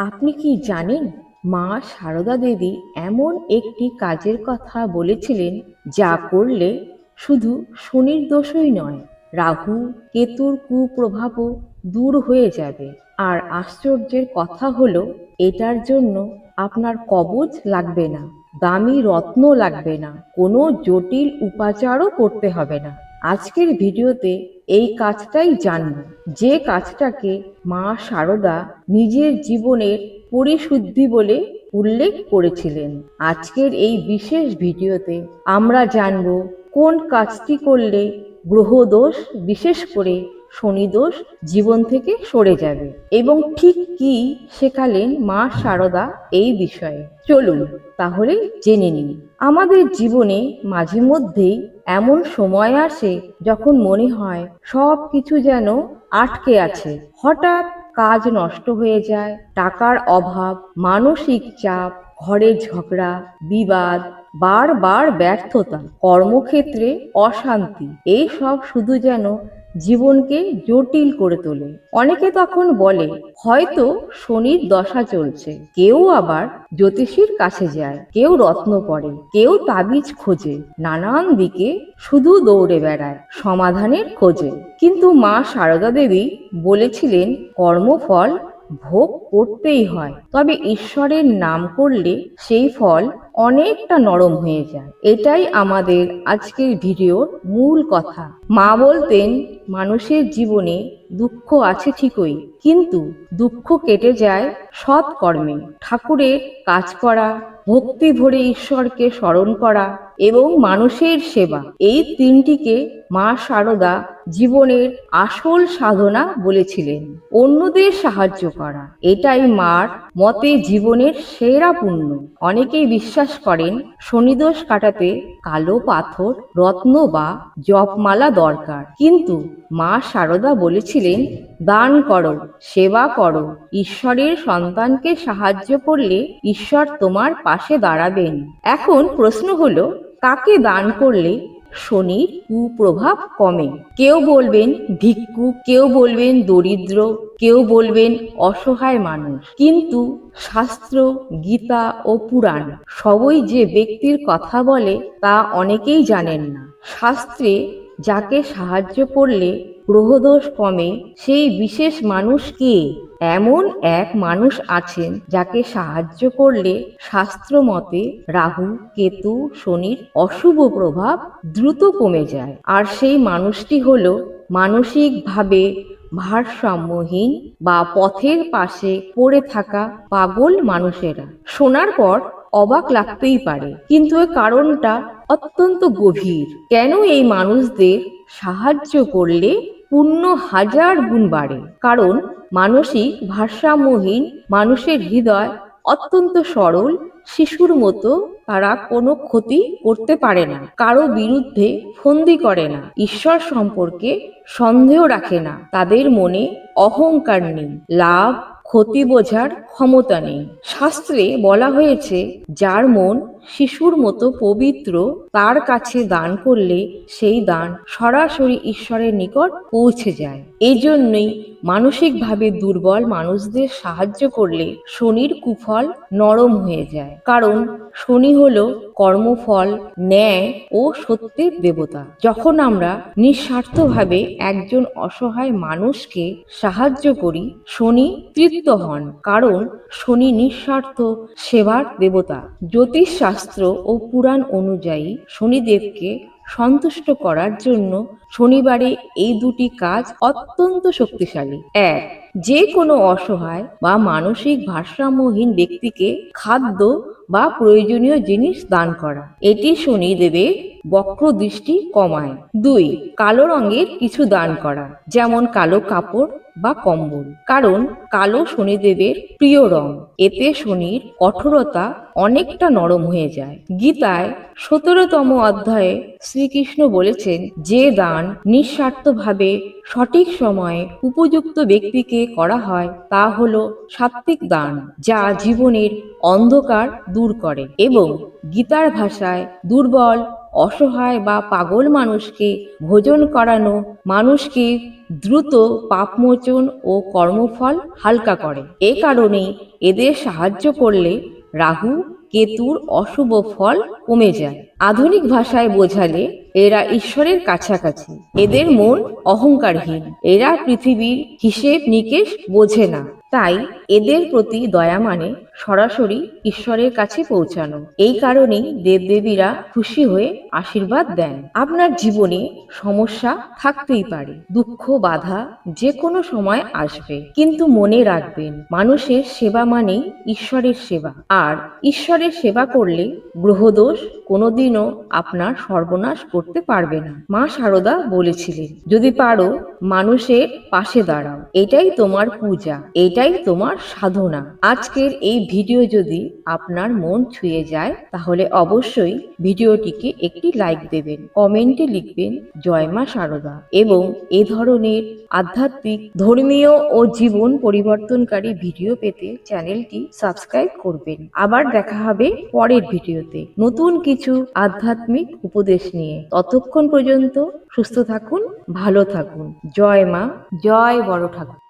আপনি কি জানেন মা সারদা দেবী এমন একটি কাজের কথা বলেছিলেন যা করলে শুধু শনির দোষই নয়, রাহু, কেতুর কুপ্রভাবও দূর হয়ে যাবে। আর আশ্চর্যের কথা হলো, এটার জন্য আপনার কবচ লাগবে না, দামি রত্ন লাগবে না, কোনো জটিল উপাচারও করতে হবে না। আজকের ভিডিওতে এই কাজটাই জানব। যে কাজটাকে মা সারদা নিজের জীবনের পরিশুদ্ধি বলে উল্লেখ করেছিলেন। আজকের এই বিশেষ ভিডিওতে আমরা জানব কোন কাজটি করলে গ্রহদোষ, বিশেষ করে শনিদোষ, জীবন থেকে সরে যাবে এবং ঠিক কি শেখালেন মা সারদা এই বিষয়ে। চলুন তাহলে জেনে নিন আমাদের জীবনে মাঝে মধ্যেই এমন সময় আসে যখন মনে হয় সব কিছু যেন আটকে আছে। হঠাৎ কাজ নষ্ট হয়ে যায়, টাকার অভাব, মানসিক চাপ, ঘরের ঝগড়া, বিবাদ, বারবার ব্যর্থতা, কর্মক্ষেত্রে অশান্তি, এই সব শুধু যেন জীবনকে জটিল করে তোলে। অনেকে তখন বলে, হয়তো শনির দশা চলছে। কেউ আবার জ্যোতিষীর কাছে যায়, কেউ রত্ন পড়ে কেউ তাবিজ খোঁজে, নানান দিকে শুধু দৌড়ে বেড়ায়, সমাধানের খোঁজে। কিন্তু মা সারদা দেবী বলেছিলেন, কর্মফল ভোগ করতেই হয়। তবে ঈশ্বরের নাম করলে সেই ফল অনেকটা নরম হয়ে যায়। এটাই আমাদের আজকের ভিডিওর মূল কথা। মা বলতেন, মানুষের জীবনে দুঃখ আছে ঠিকই, কিন্তু দুঃখ কেটে যায় সৎ কর্মে ঠাকুরের কাজ করা ভক্তি ভরে ঈশ্বরকে স্মরণ করা এবং মানুষের সেবা। এই তিনটিকে মা সারদা জীবনের আসল সাধনা বলেছিলেন। অন্যদের সাহায্য করা। এটাই মার মতে জীবনের সেরা পুণ্য। অনেকেই বিশ্বাস করেন, শনিদোষ কাটাতে কালো পাথর, রত্ন বা জপমালা দরকার। কিন্তু মা সারদা বলেছিলেন দান করো, সেবা করো, ঈশ্বরের সন্তানকে সাহায্য করলে ঈশ্বর তোমার পাশে দাঁড়াবেন। এখন প্রশ্ন হলো, কাকে দান করলে শনির কুপ্রভাব কমে? কেউ বলবেন ভিক্ষু, কেউ বলবেন দরিদ্র, কেউ বলবেন অসহায় মানুষ। কিন্তু শাস্ত্র, গীতা ও পুরাণ সবই যে ব্যক্তির কথা বলে তা অনেকেই জানেন না। শাস্ত্রে যাকে সাহায্য করলে গ্রহদোষ কমে, সেই বিশেষ মানুষ কে? এমন এক মানুষ আছেন যাকে সাহায্য করলে শাস্ত্র মতে রাহু, কেতু, শনির অশুভ প্রভাব দ্রুত কমে যায়। আর সেই মানুষটি হল মানসিকভাবে ভারসাম্যহীন বা পথের পাশে পড়ে থাকা পাগল মানুষেরা। শোনার পর অবাক লাগতেই পারে। কিন্তু এর কারণটা অত্যন্ত গভীর। কেন এই মানুষদের সাহায্য করলে পুণ্য হাজার গুণ বাড়ে? কারণ মানসিক ভারসাম্যহীন মানুষের হৃদয় অত্যন্ত সরল, শিশুর মতো তারা কোনো ক্ষতি করতে পারে না, কারও বিরুদ্ধে ফন্দি করে না, ঈশ্বর সম্পর্কে সন্দেহ রাখে না, তাদের মনে অহংকার নেই, লাভ ক্ষতি বোঝার ক্ষমতা নেই। শাস্ত্রে বলা হয়েছে যার মন শিশুর মতো পবিত্র, তার কাছে দান করলে সেই দান সরাসরি ঈশ্বরের নিকট পৌঁছে যায়। এই জন্যই মানসিকভাবে দুর্বল মানুষদের সাহায্য করলে শনির কুফল নরম হয়ে যায়। কারণ শনি হল কর্মফল, ন্যায় ও সত্যের দেবতা। যখন আমরা নিঃস্বার্থভাবে একজন অসহায় মানুষকে সাহায্য করি, শনি তৃপ্ত হন। কারণ শনি নিঃস্বার্থ, সেবার দেবতা। জ্যোতিষ শাস্ত্র ও পুরাণ অনুযায়ী শনিদেবকে সন্তুষ্ট করার জন্য শনিবারে এই দুটি কাজ অত্যন্ত শক্তিশালী। এক, যে কোনো অসহায় বা মানসিক ভারসাম্যহীন ব্যক্তিকে খাদ্য বা প্রয়োজনীয় জিনিস দান করা। এটি শনিদেবে বক্র দৃষ্টি কমায়। দুই, কালো রঙের কিছু দান করা, যেমন কালো কাপড় বা কম্বল। কারণ কালো শনিদেবের প্রিয় রং। এতে শনির কঠোরতা অনেকটা নরম হয়ে যায়। গীতায় সতেরোতম অধ্যায়ে শ্রীকৃষ্ণ বলেছেন, যে দান নিঃস্বার্থভাবে সঠিক সময়ে উপযুক্ত ব্যক্তিকে করা হয়, তা হল সাত্বিক দান, যা জীবনের অন্ধকার দূর করে এবং গীতার ভাষায় দুর্বল, অসহায় বা পাগল মানুষকে ভোজন করানো মানুষকে দ্রুত পাপমোচন ও কর্মফল হালকা করে। এ কারণে এদের সাহায্য করলে রাহু কেতুর অশুভ ফল কমে যায়। আধুনিক ভাষায় বোঝালে এরা ঈশ্বরের কাছাকাছি। এদের মন অহংকারহীন। এরা পৃথিবীর হিসেব নিকেশ বোঝে না। তাই এদের প্রতি দয়া মানে সরাসরি ঈশ্বরের কাছে পৌঁছানো। এই কারণেই দেবদেবীরা খুশি হয়ে আশীর্বাদ দেন। আপনার জীবনে সমস্যা থাকতেই পারে, দুঃখ, বাধা যে কোনো সময় আসবে। কিন্তু মনে রাখবেন, মানুষের সেবা মানেই ঈশ্বরের সেবা। আর ঈশ্বরের সেবা করলে গ্রহদোষ কোনোদিনও আপনার সর্বনাশ করতে পারবে না। মা শারদা বলেছিলেন, যদি পারো মানুষের পাশে দাঁড়াও। এটাই তোমার পূজা, এটাই তোমার সাধনা। আজকের এই ভিডিও যদি আপনার মন ছুঁয়ে যায়, তাহলে অবশ্যই ভিডিওটিকে একটি লাইক দেবেন, কমেন্টে লিখবেন, জয় মা শারদা এবং এ ধরনের আধ্যাত্মিক, ধর্মীয় ও জীবন পরিবর্তনকারী ভিডিও পেতে চ্যানেলটি সাবস্ক্রাইব করবেন। আবার দেখা হবে পরের ভিডিওতে। নতুন কিছু আধ্যাত্মিক উপদেশ নিয়ে। ততক্ষণ পর্যন্ত সুস্থ থাকুন, ভালো থাকুন। জয় মা, জয় বড় ঠাকুর।